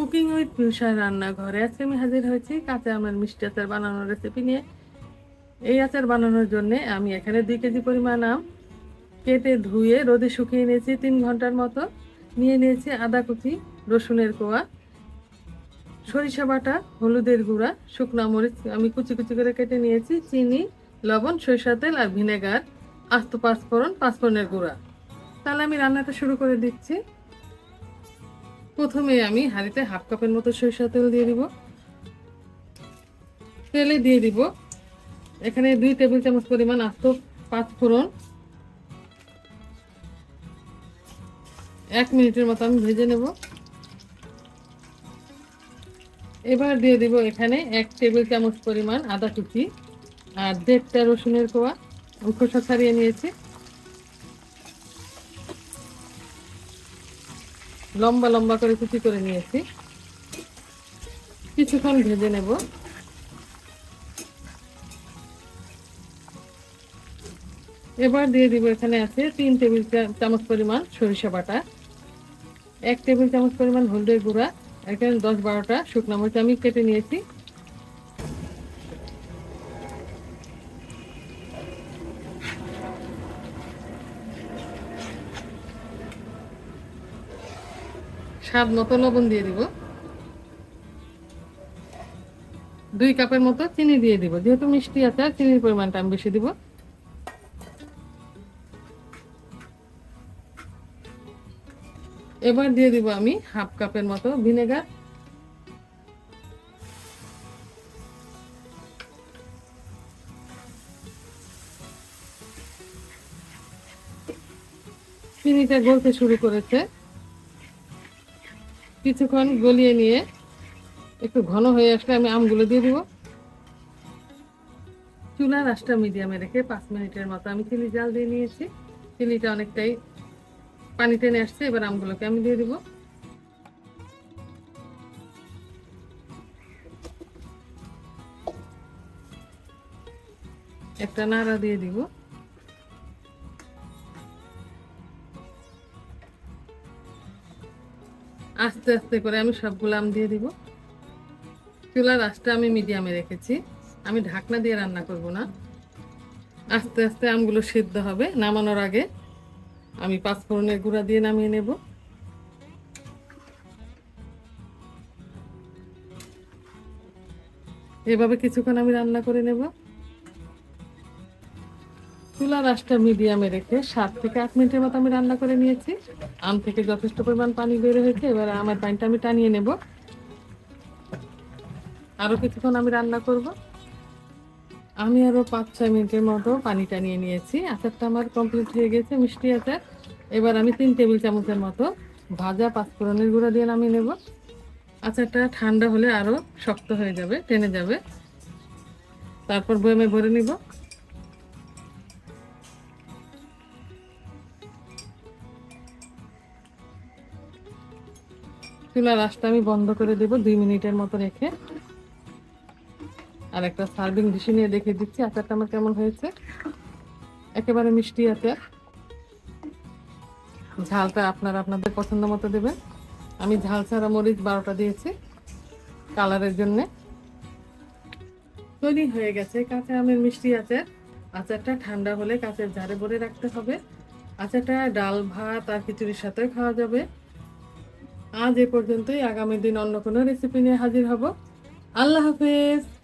Cooking with পিউষার রান্নাঘরে। আজকে আমি হাজির হয়েছি কাঁচা আমের মিষ্টি আচার বানানোর রেসিপি নিয়ে। এই আচার বানানোর জন্য আমি এখানে দুই কেজি পরিমাণ আম কেটে ধুয়ে রোদে শুকিয়ে নিয়েছি তিন ঘণ্টার মতো। নিয়ে নিয়েছি আদা কুচি, রসুনের কোয়া, সরিষা বাটা, হলুদের গুঁড়া, শুকনো মরিচ। আমি কুচি কুচি করে কেটে নিয়েছি চিনি, লবণ সরিষা তেল আর ভিনেগার, আস্ত পাঁচফোড়ন, পাঁচফোড়নের গুঁড়া। তাহলে আমি রান্নাটা শুরু করে দিচ্ছি। প্রথমে আমি হাঁড়িতে হাফ কাপের মতো সরিষা তেল দিয়ে দিব। তেলে দিয়ে দিব। এখানে দুই টেবিল চামচ পরিমাণ আস্ত পাঁচ ফোড়ন। এক মিনিটের মতো আমি ভেজে নেব। এবার দিয়ে দিব এখানে এক টেবিল চামচ পরিমাণ আদা কুচি আর দেড়টা রসুনের কোয়া। খোসা ছাড়িয়ে নিয়েছি। লম্বা লম্বা করে কুচি করে নিয়েছি। কিছুক্ষণ ভেজে নেব। এবার দিয়ে দিব এখানে আছে তিন টেবিল চামচ পরিমাণ সরিষা বাটা, এক টেবিল চামচ পরিমাণ হলদের গুঁড়া, এখানে দশ বারোটা শুকনো মরিচ আমি কেটে নিয়েছি। স্বাদ মতো লবণ দিয়ে দিব। দুই কাপের মতো চিনি দিয়ে দিব। যেহেতু মিষ্টি আছে চিনির পরিমাণটা আমি বেশি দিব। এবার দিয়ে দিব আমি হাফ কাপের মতো ভিনেগার। চিনিটা গলতে শুরু করেছে। কিছুক্ষণ গলিয়ে নিয়ে একটু ঘন হয়ে আসলে আমি আমগুলো দিয়ে দিব। চুলার আঁচটা মিডিয়ামে রেখে পাঁচ মিনিটের মতো আমি চিনি জাল দিয়ে নিয়েছি। চিনিটা অনেকটাই পানি টেনে আসছে, এবার আমগুলোকে আমি দিয়ে দিব। একটা নাড়া দিয়ে দিব। আস্তে আস্তে করে আমি সবগুলো আম দিয়ে দিব। চুলার আঁচটা আমি মিডিয়ামে রেখেছি। আমি ঢাকনা দিয়ে রান্না করব না। আস্তে আস্তে আমগুলো সিদ্ধ হবে। নামানোর আগে আমি পাঁচফোড়নের গুঁড়া দিয়ে নামিয়ে নেব। এভাবে কিছুক্ষণ আমি রান্না করে নেব। চুলার আঁচটা মিডিয়ামে রেখে সাত থেকে আট মিনিটের মতো আমি রান্না করে নিয়েছি। আম থেকে যথেষ্ট পরিমাণ পানি বের হয়েছে, এবার আমার পানিটা আমি টানিয়ে নেব। আরও কিছুক্ষণ আমি রান্না করব। আমি আরও পাঁচ, ছয় মিনিটের মতো পানি টানিয়ে নিয়েছি। আচারটা আমার কমপ্লিট হয়ে গেছে, মিষ্টি আচার। এবার আমি তিন টেবিল চামচের মতো ভাজা পাঁচফোড়নের গুঁড়া দিয়ে নামিয়ে নেব। আচারটা ঠান্ডা হলে আরও শক্ত হয়ে যাবে, টেনে যাবে। তারপর বয়মে ভরে নিব। চুলার আঁচটা আমি বন্ধ করে দেব দুই মিনিটের মতো রেখে। আর একটা সার্ভিং ডিশে নিয়ে দেখে দিচ্ছি, আচারটা আমার কেমন হয়েছে? একেবারে মিষ্টি আচার। ঝালটা আপনারা আপনাদের পছন্দ মতো দেবেন। আমি ঝাল ছাড়া মরিচ বারোটা দিয়েছি কালারের জন্যে। তৈরি হয়ে গেছে কাঁচা আমের মিষ্টি আচার। আচারটা ঠান্ডা হলে কাঁচের ঝাড়ে ভরে রাখতে হবে। আচারটা ডাল, ভাত আর খিচুড়ির সাথে খাওয়া যাবে। আজ এ পর্যন্তই। আগামী দিন অন্য কোনো রেসিপি নিয়ে হাজির হব। আল্লাহ হাফেজ।